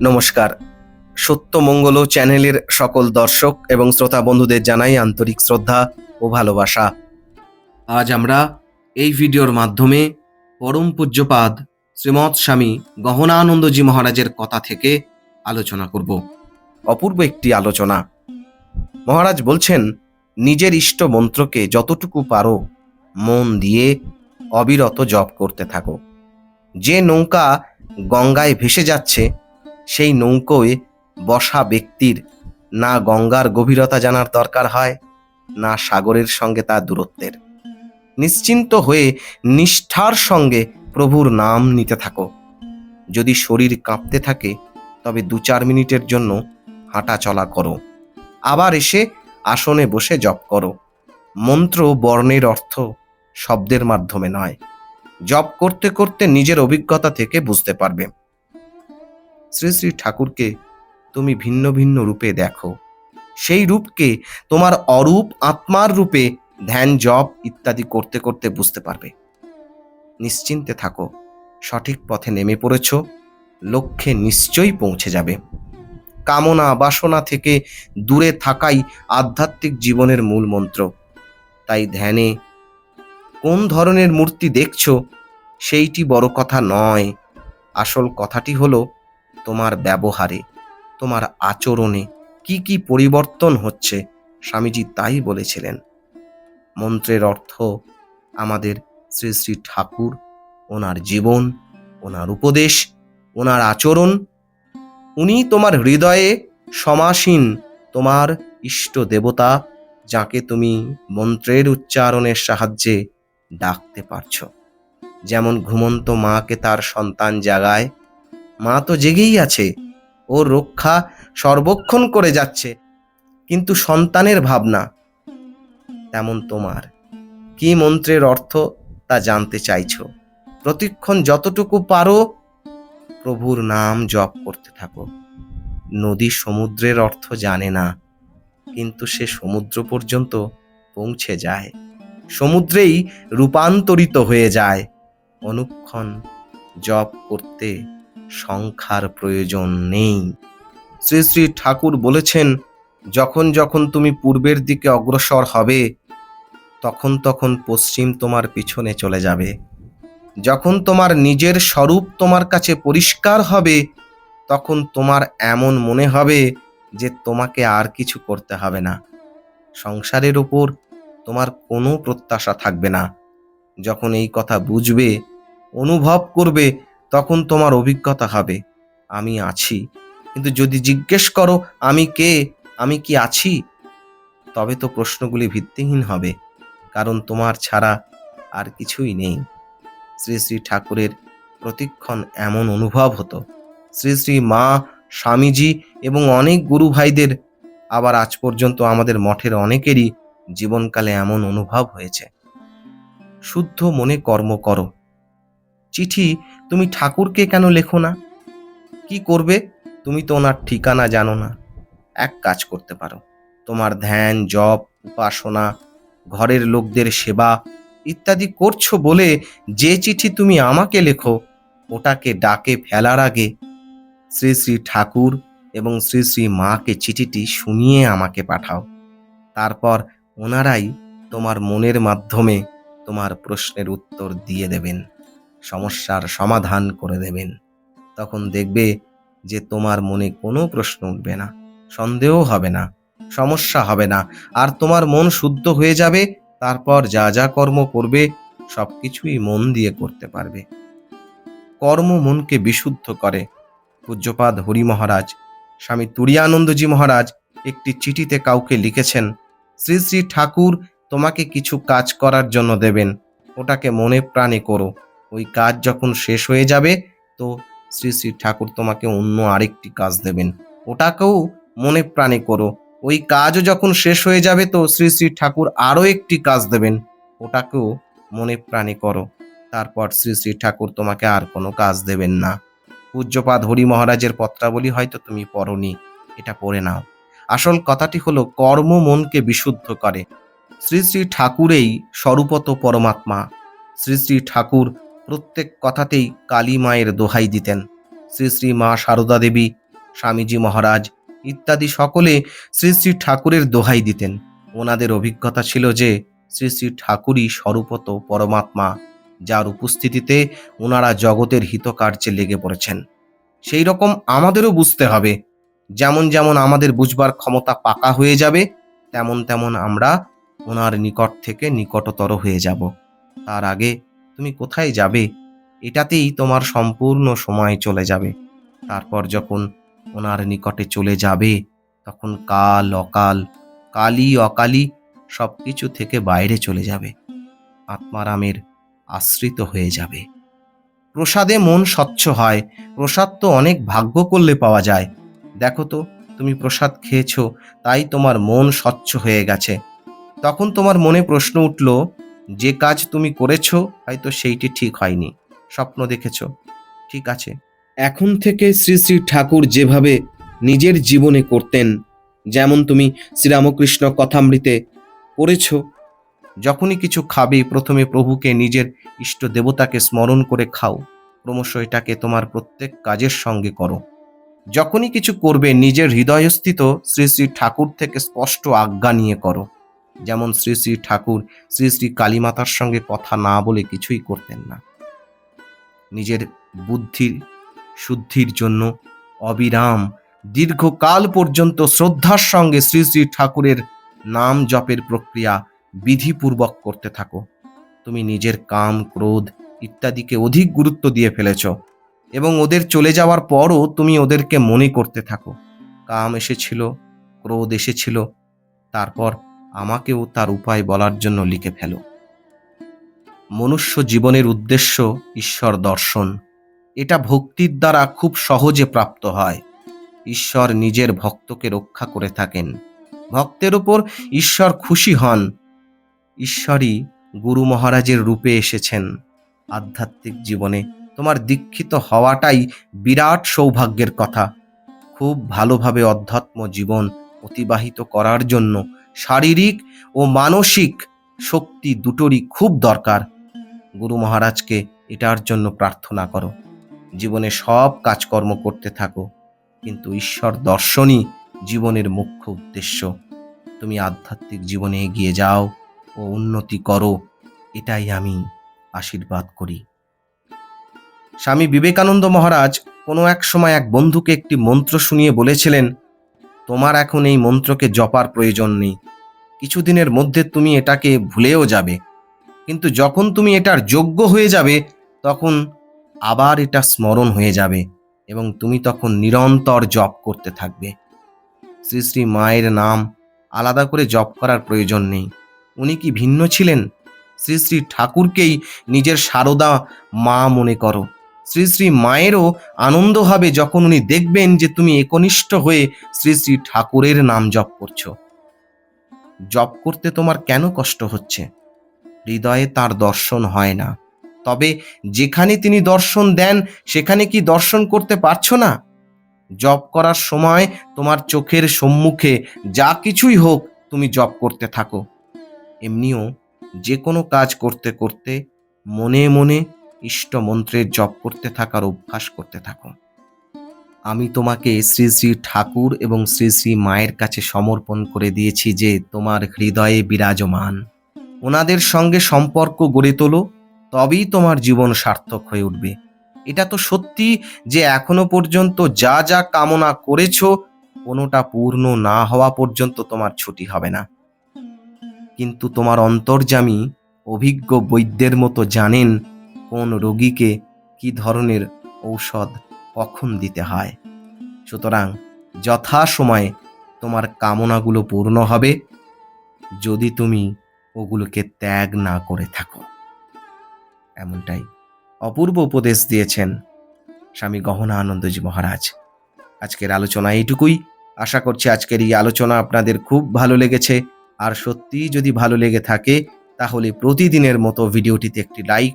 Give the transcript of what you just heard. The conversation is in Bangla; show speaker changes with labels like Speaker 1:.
Speaker 1: নমস্কার। সত্যমঙ্গল চ্যানেলের সকল দর্শক এবং শ্রোতা বন্ধুদের জানাই আন্তরিক শ্রদ্ধা ও ভালোবাসা। আজ আমরা এই ভিডিওর মাধ্যমে পরম পূজ্যপাদ শ্রীমৎ স্বামী গহনানন্দজি মহারাজের কথা থেকে আলোচনা করব। অপূর্ব একটি আলোচনা। মহারাজ বলছেন, নিজের ইষ্ট মন্ত্রকে যতটুকু পারো মন দিয়ে অবিরত জপ করতে থাকো। যে নৌকা গঙ্গায় ভেসে যাচ্ছে সেই নৌকোয় বসা ব্যক্তির না গঙ্গার গভীরতা জানার দরকার হয়, না সাগরের সঙ্গে তার দূরত্বের। নিশ্চিন্ত হয়ে নিষ্ঠার সঙ্গে প্রভুর নাম নিতে থাকো। যদি শরীর কাঁপতে থাকে, তবে দু চার মিনিটের জন্য হাঁটা চলা করো। আবার এসে আসনে বসে জপ করো। মন্ত্র বর্ণের অর্থ শব্দের মাধ্যমে নয়। জপ করতে করতে নিজের অভিজ্ঞতা থেকে বুঝতে পারবে। শ্রী শ্রী ঠাকুরকে তুমি ভিন্ন ভিন্ন রূপে দেখো। সেই রূপকে তোমার অরূপ আত্মার রূপে ধ্যান, জপ ইত্যাদি করতে করতে বুঝতে পারবে। নিশ্চিন্তে থাকো, সঠিক পথে নেমে পড়েছ, লক্ষ্যে নিশ্চয়ই পৌঁছে যাবে। কামনা বাসনা থেকে দূরে থাকাই আধ্যাত্মিক জীবনের মূল মন্ত্র। তাই ধ্যানে কোন ধরনের মূর্তি দেখছ, সেইটি বড় কথা নয়। আসল কথাটি হলো তোমার ব্যবহারে, তোমার আচরণে কি কি পরিবর্তন হচ্ছে? স্বামীজি তাই বলেছিলেন। মন্ত্রের অর্থ, আমাদের শ্রী শ্রী ঠাকুর, ওনার জীবন, ওনার উপদেশ, ওনার আচরণ, উনি তোমার হৃদয়ে সমাসীন, তোমার ইষ্ট দেবতা, যাকে তুমি মন্ত্রের উচ্চারণের সাহায্যে ডাকতে পারছ। যেমন ঘুমন্ত মাকে তার সন্তান জাগায় মা তো জেগেই আছে। ও রক্ষা সর্বক্ষণ করে যাচ্ছে। কিন্তু সন্তানের ভাবনা তেমন তোমার। কি মন্ত্রের অর্থ তা জানতে চাইছো? প্রতিক্ষণ যতটুকু পারো প্রভুর নাম জপ করতে থাকো। নদী সমুদ্রের অর্থ জানে না, কিন্তু সে সমুদ্র পর্যন্ত পৌঁছে যায়। সমুদ্রেই রূপান্তরিত হয়ে যায়। অনুক্ষণ জপ করতে সংখ্যার প্রয়োজন নেই। শ্রী শ্রী ঠাকুর বলেছেন, যখন যখন তুমি পূর্বের দিকে অগ্রসর হবে, তখন তখন পশ্চিম তোমার পিছনে চলে যাবে। যখন তোমার নিজের স্বরূপ তোমার কাছে পরিষ্কার হবে, তখন তোমার এমন মনে হবে যে তোমাকে আর কিছু করতে হবে না। সংসারের ওপর তোমার কোনো প্রত্যাশা থাকবে না। যখন এই কথা বুঝবে, অনুভব করবে তখন তোমার অভিজ্ঞতা হবে। আমি আছি। কিন্তু যদি জিজ্ঞেস করো, আমি কে? আমি কি আছি? তবে তো প্রশ্নগুলি ভিত্তিহীন হবে, কারণ তোমার ছাড়া আর কিছুই নেই। শ্রী শ্রী ঠাকুরের প্রতিক্ষণ এমন অনুভব হতো। শ্রী শ্রী মা, স্বামীজি এবং অনেক গুরু ভাইদের আবার আজ পর্যন্ত আমাদের মঠের অনেকেরই জীবনকালে এমন অনুভব হয়েছে। শুদ্ধ মনে কর্ম করো। চিঠি তুমি ঠাকুরকে কেন লেখো না? কি করবে? তুমি তো ওনার ঠিকানা জানো না। এক কাজ করতে পারো। তোমার ধ্যান, জপ, উপাসনা, ঘরের লোকদের সেবা ইত্যাদি করছ বলে যে চিঠি তুমি আমাকে লেখো, ওটাকে ডাকে ফেলার আগে শ্রী শ্রী ঠাকুর এবং শ্রী শ্রী মাকে চিঠিটি শুনিয়ে আমাকে পাঠাও। তারপর ওনারাই তোমার মনের মাধ্যমে তোমার প্রশ্নের উত্তর দিয়ে দেবেন। সমস্যার সমাধান করে দেবেন। তখন দেখবে যে তোমার মনে কোনো প্রশ্ন উঠবে না, সন্দেহ হবে না, সমস্যা হবে না। আর তোমার মন শুদ্ধ হয়ে যাবে, তারপর যা যা কর্ম করবে সব কিছুই মন দিয়ে করতে পারবে। কর্ম মনকে বিশুদ্ধ করে। পূজ্যপাদ হরি মহারাজ, স্বামী তুরিয়ানন্দজি মহারাজ একটি চিঠিতে কাউকে লিখেছেন, শ্রী শ্রী ঠাকুর, তোমাকে কিছু কাজ করার জন্য দেবেন। ওটাকে মনে প্রাণে করো। ওই কাজ যখন শেষ হয়ে যাবে, তো শ্রী শ্রী ঠাকুর তোমাকে অন্য আরেকটি কাজ দেবেন। ওটাকেও মনে প্রাণে করো। ওই কাজও যখন শেষ হয়ে যাবে, তো শ্রী শ্রী ঠাকুর আরও একটি কাজ দেবেন। ওটাকেও মনে প্রাণে করো। তারপর শ্রী শ্রী ঠাকুর তোমাকে আর কোনো কাজ দেবেন না। পূজ্যপাদ হরি মহারাজের পত্রাবলী হয়তো তুমি পড়নি, এটা পড়ে নাও। আসল কথাটি হলো, কর্ম মনকে বিশুদ্ধ করে। শ্রী শ্রী ঠাকুরেই স্বরূপত পরমাত্মা। শ্রী শ্রী ঠাকুর প্রত্যেক কথাতেই কালী মায়ের দোহাই দিতেন। শ্রী শ্রী মা সারদা দেবী, স্বামীজি মহারাজ ইত্যাদি সকলে শ্রী শ্রী ঠাকুরের দোহাই দিতেন। ওনাদের অভিজ্ঞতা ছিল যে, শ্রী শ্রী ঠাকুরই স্বরূপত পরমাত্মা, যার উপস্থিতিতে ওনারা জগতের হিতকার্যে লেগে পড়েছেন। সেই রকম আমাদেরও বুঝতে হবে। যেমন যেমন আমাদের বুঝবার ক্ষমতা পাকা হয়ে যাবে, তেমন তেমন আমরা ওনার নিকট থেকে নিকটতর হয়ে যাব। তার আগে তুমি কোথায় যাবে? এটাতেই তোমার সম্পূর্ণ সময় চলে যাবে। তারপর যখন ওনার নিকটে চলে যাবে, তখন কাল অকাল কালি অকালি সব কিছু থেকে বাইরে চলে যাবে। আত্মারামের আশ্রিত হয়ে যাবে। প্রসাদে মন স্বচ্ছ হয়। প্রসাদ তো অনেক ভাগ্য করলে পাওয়া যায়। দেখো তো, তুমি প্রসাদ খেয়েছো, তাই তোমার মন স্বচ্ছ হয়ে গেছে। তখন তোমার মনে প্রশ্ন উঠল যে কাজ তুমি করেছ, হয়তো সেইটি ঠিক হয়নি। স্বপ্ন দেখেছ। ঠিক আছে। এখন থেকে শ্রী শ্রী ঠাকুর যেভাবে নিজের জীবনে করতেন, যেমন তুমি শ্রীরামকৃষ্ণ কথামৃতে পড়েছ, যখনই কিছু খাবে, প্রথমে প্রভুকে নিজের ইষ্ট দেবতাকে স্মরণ করে খাও। ক্রমশ এটাকে তোমার প্রত্যেক কাজের সঙ্গে করো। যখনই কিছু করবে, নিজের হৃদয়স্থিত শ্রী শ্রী ঠাকুর থেকে স্পষ্ট আজ্ঞা নিয়ে করো। যেমন শ্রী শ্রী ঠাকুর শ্রী শ্রী কালীমাতার সঙ্গে কথা না বলে কিছুই করতেন না। নিজের বুদ্ধির, শুদ্ধির জন্য অবিরাম দীর্ঘকাল পর্যন্ত শ্রদ্ধার সঙ্গে শ্রী শ্রী ঠাকুরের নাম জপের প্রক্রিয়া বিধিপূর্বক করতে থাকো। তুমি নিজের কাম, ক্রোধ ইত্যাদিকে অধিক গুরুত্ব দিয়ে ফেলেছ এবং ওদের চলে যাওয়ার পরও তুমি ওদেরকে মনে করতে থাকো। কাম এসেছিল, ক্রোধ এসেছিল, তারপর আমাকেও তার উপায় বলার জন্য লিখে ফেলো। মনুষ্য জীবনের উদ্দেশ্য ঈশ্বর দর্শন। এটা ভক্তির দ্বারা খুব সহজে প্রাপ্ত হয়। ঈশ্বর নিজের ভক্তকে রক্ষা করে থাকেন। ভক্তের উপর ঈশ্বর খুশি হন। ঈশ্বরই গুরু মহারাজের রূপে এসেছেন। আধ্যাত্মিক জীবনে তোমার দীক্ষিত হওয়াটাই বিরাট সৌভাগ্যের কথা। খুব ভালোভাবে অধ্যাত্ম জীবন অতিবাহিত করার জন্য শারীরিক ও মানসিক শক্তি দুটোরই খুব দরকার। গুরু মহারাজকে এটার জন্য প্রার্থনা করো। জীবনে সব কাজকর্ম করতে থাকো, কিন্তু ঈশ্বর দর্শনই জীবনের মুখ্য উদ্দেশ্য। তুমি আধ্যাত্মিক জীবনে এগিয়ে যাও ও উন্নতি করো, এটাই আমি আশীর্বাদ করি। স্বামী বিবেকানন্দ মহারাজ কোনো এক সময় এক বন্ধুকে একটি মন্ত্র শুনিয়ে বলেছিলেন তোমার এখন এই মন্ত্রকে জপার প্রয়োজন নেই। কিছুদিনের মধ্যে তুমি এটাকে ভুলেও যাবে। কিন্তু যখন তুমি এটার যোগ্য হয়ে যাবে, তখন আবার এটা স্মরণ হয়ে যাবে এবং তুমি তখন নিরন্তর জপ করতে থাকবে। শ্রী শ্রী মায়ের নাম আলাদা করে জপ করার প্রয়োজন নেই। উনি কি ভিন্ন ছিলেন? শ্রী শ্রী ঠাকুরকেই নিজের সারদা মা মনে করো। শ্রী শ্রী মায়েরও আনন্দ হবে যখন উনি দেখবেন যে তুমি একনিষ্ঠ হয়ে শ্রী শ্রী ঠাকুরের নাম জপ করছ। জপ করতে তোমার কেন কষ্ট হচ্ছে? হৃদয়ে তার দর্শন হয় না। তবে যেখানে তিনি দর্শন দেন, সেখানে কি দর্শন করতে পারছ না? জপ করার সময় তোমার চোখের সম্মুখে যা কিছুই হোক তুমি জপ করতে থাকো। এমনিও যে কোনো কাজ করতে করতে মনে মনে ইষ্ট মন্ত্রের জপ করতে থাকার অভ্যাস করতে থাকো। আমি তোমাকে শ্রী শ্রী ঠাকুর এবং শ্রী শ্রী মায়ের কাছে সমর্পণ করে দিয়েছি যে তোমার হৃদয়ে বিরাজমান। ওনাদের সঙ্গে সম্পর্ক গড়ে তোলো, তবেই তোমার জীবন সার্থক হয়ে উঠবে। এটা তো সত্যি যে এখনও পর্যন্ত যা যা কামনা করেছ, কোনোটা পূর্ণ না হওয়া পর্যন্ত তোমার ছুটি হবে না। কিন্তু তোমার অন্তর্জামী অভিজ্ঞ বৈদ্যের মতো জানেন কোন রোগীকে কি ধরনের ঔষধ কখন দিতে হয়? সুতরাং যথা সময়ে তোমার কামনাগুলো পূর্ণ হবে যদি তুমি ওগুলোকে ত্যাগ না করে থাকো। এমনটাই অপূর্ব উপদেশ দিয়েছেন স্বামী গহনা আনন্দজি মহারাজ। আজকের আলোচনা এইটুকুই। আশা করছি আজকের এই আলোচনা আপনাদের খুব ভালো লেগেছে। আর সত্যিই যদি ভালো লেগে থাকে, তাহলে প্রতিদিনের মতো ভিডিওটিতে একটি লাইক